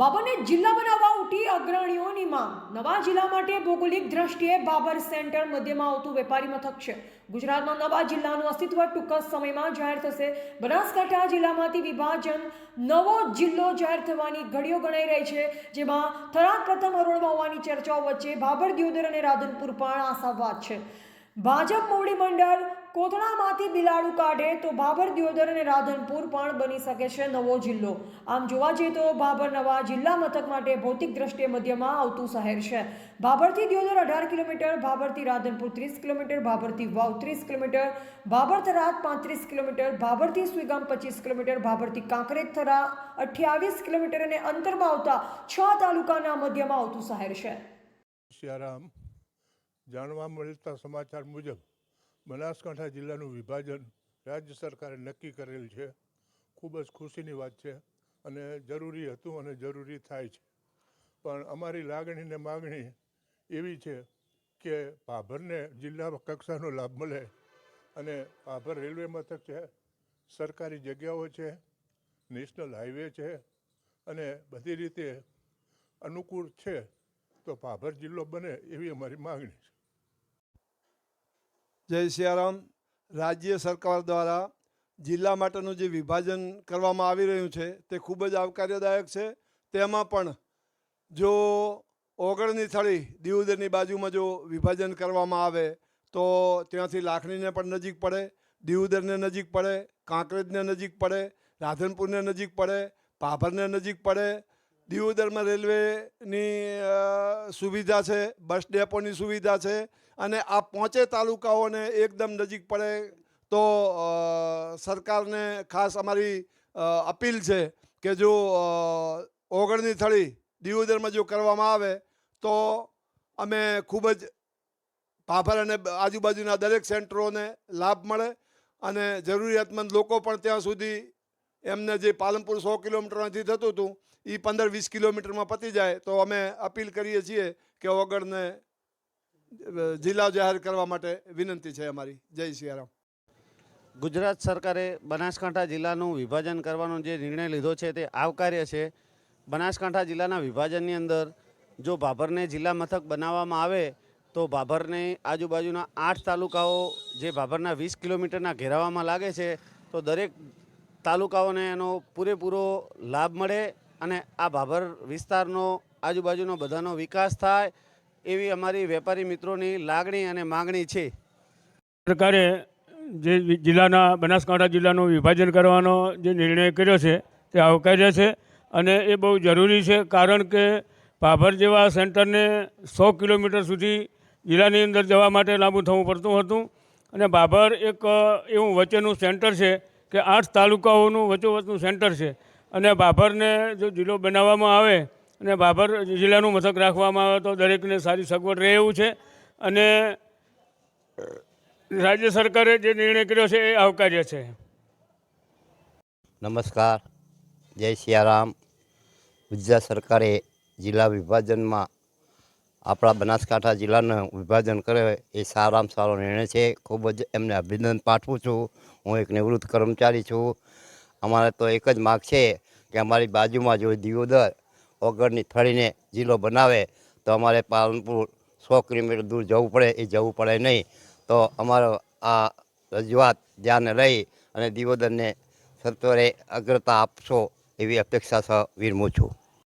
બાબરને જિલ્લા બનાવવા ઉઠી અગ્રણીઓની માંગ. નવા જિલ્લા માટે ભૌગોલિક દ્રષ્ટિએ બાબર સેન્ટર મધ્યમાં આવતું વેપારી મથક છે. ગુજરાતમાં નવા જિલ્લાનું અસ્તિત્વ ટૂંક સમયમાં જાહેર થશે. બનાસકાંઠા જિલ્લામાંથી વિભાજન નવો જિલ્લો જાહેર થવાની ઘડીઓ ગણાઈ રહી છે, જેમાં થરાદ પ્રથમ હરોળમાં હોવાની ચર્ચાઓ વચ્ચે બાબર દિયોદર અને રાધનપુર પણ આશાવાદ છે. ભાજપ મોવડી મંડળ કોથળામાંથી બિલાડું કાઢે તો ભાભર દિયોદર અને રાધનપુર પણ બની શકે છે નવો જિલ્લો. આમ જોવા જઈએ તો ભાભર નવા જિલ્લા મથક માટે ભૌતિક દ્રષ્ટિએ મધ્યમાં આવતું શહેર છે. ભાભરથી દિયોદર અઢાર કિલોમીટર ભાભરથી રાધનપુર ત્રીસ કિલોમીટર ભાભરથી વાવ ત્રીસ કિલોમીટર ભાભર થરાદ પાંત્રીસ કિલોમીટર ભાભરથી સુઈગામ પચીસ કિલોમીટર ભાભરથી કાંકરેજ થરા અઠ્યાવીસ કિલોમીટર અને અંતરમાં આવતા છ તાલુકાના મધ્યમાં આવતું શહેર છે. જાણવા મળતા સમાચાર મુજબ, બનાસકાંઠા જિલ્લાનું વિભાજન રાજ્ય સરકારે નક્કી કરેલ છે. ખૂબ જ ખુશીની વાત છે અને જરૂરી હતું અને જરૂરી થાય છે. પણ અમારી લાગણી ને માગણી એવી છે કે ભાભરને જિલ્લા કક્ષાનો લાભ મળે અને ભાભર રેલવે મથક છે, સરકારી જગ્યાઓ છે, નેશનલ હાઈવે છે અને બધી રીતે અનુકૂળ છે તો ભાભર જિલ્લો બને એવી અમારી માગણી છે. જય સિયારામ. રાજ્ય સરકાર દ્વારા જિલ્લા માટેનું જે વિભાજન કરવામાં આવી રહ્યું છે, તે ખૂબ જ આવકાર્યદાયક છે. તેમાં પણ જો ઓગણની થળી દીવદરની બાજુમાં જો વિભાજન કરવામાં આવે, તો ત્યાંથી લાખણીને પણ નજીક પડે દીવદરને નજીક પડે, કાંકરેજને નજીક પડે, રાધનપુરને નજીક પડે ભાભરને નજીક પડે. દીવદરમાં રેલવેની સુવિધા છે, બસ ડેપોની સુવિધા છે અને આ પાંચે તાલુકાઓને એકદમ નજીક પડે તો સરકારને ખાસ અમારી અપીલ છે કે જો ઓગણની થળી દિવોદરમાં જો કરવામાં આવે તો અમે ખૂબ જ ભાભર અને આજુબાજુના દરેક સેન્ટરોને લાભ મળે અને જરૂરિયાતમંદ લોકો પણ ત્યાં સુધી એમને જે પાલનપુર સો કિલોમીટરથી થતું હતું એ પંદર વીસ કિલોમીટરમાં પતી જાય તો અમે અપીલ કરીએ છીએ કે ઓગળને અ, જિલ્લા જાહેર કરવા માટે વિનંતી છે અમારી. જય સિયારામ ગુજરાત સરકારે બનાસકાંઠા જિલ્લાનું વિભાજન કરવાનો જે નિર્ણય લીધો છે તે આવકાર્ય છે. બનાસકાંઠા જિલ્લાના વિભાજનની અંદર જો ભાભરને જિલ્લા મથક બનાવવામાં આવે, તો ભાભરને આજુબાજુના આઠ તાલુકાઓ જે ભાભરના વીસ કિલોમીટરના ઘેરાવામાં લાગે છે, તો દરેક તાલુકાઓને એનો પૂરેપૂરો લાભ મળે અને આ ભાભર વિસ્તારનો આજુબાજુનો બધાનો વિકાસ થાય એવી અમારી વેપારી મિત્રોની લાગણી અને માગણી છે. સરકારે જે જિલ્લાના, બનાસકાંઠા જિલ્લાનું વિભાજન કરવાનો જે નિર્ણય કર્યો છે, તે આવકાર્ય છે અને એ બહુ જરૂરી છે કારણ કે પાભર જેવા સેન્ટરને સો કિલોમીટર સુધી જિલ્લાની અંદર જવા માટે લાંબુ થવું પડતું હતું અને બાભર એક એવું વચ્ચેનું સેન્ટર છે કે આઠ તાલુકાઓનું વચ્ચોવચ્ચનું સેન્ટર છે અને બાભરને જો જિલ્લો બનાવવામાં આવે અને ભાભર જિલ્લાનું મથક રાખવામાં આવે તો દરેકને સારી સગવડ રહે એવું છે. અને રાજ્ય સરકારે જે નિર્ણય કર્યો છે એ આવકાર્ય છે. નમસ્કાર. જય સિયારામ. ગુજરાત સરકારે જિલ્લા વિભાજનમાં આપણા બનાસકાંઠા જિલ્લાનું વિભાજન કરે એ સારામાં સારો નિર્ણય છે. ખૂબ જ એમને અભિનંદન પાઠવું છું. હું એક નિવૃત્ત કર્મચારી છું. અમારે તો એક જ માગ છે કે અમારી બાજુમાં જો દિયોદર. ઓગળની થળીને જિલ્લો બનાવે, તો અમારે પાલનપુર સો કિલોમીટર દૂર જવું પડે, એ જવું પડે નહીં. તો અમારો આ રજૂઆત ધ્યાને લઈ અને દિયોદરને સત્વરે અગ્રતા આપશો એવી અપેક્ષા સહ વિરમું છું.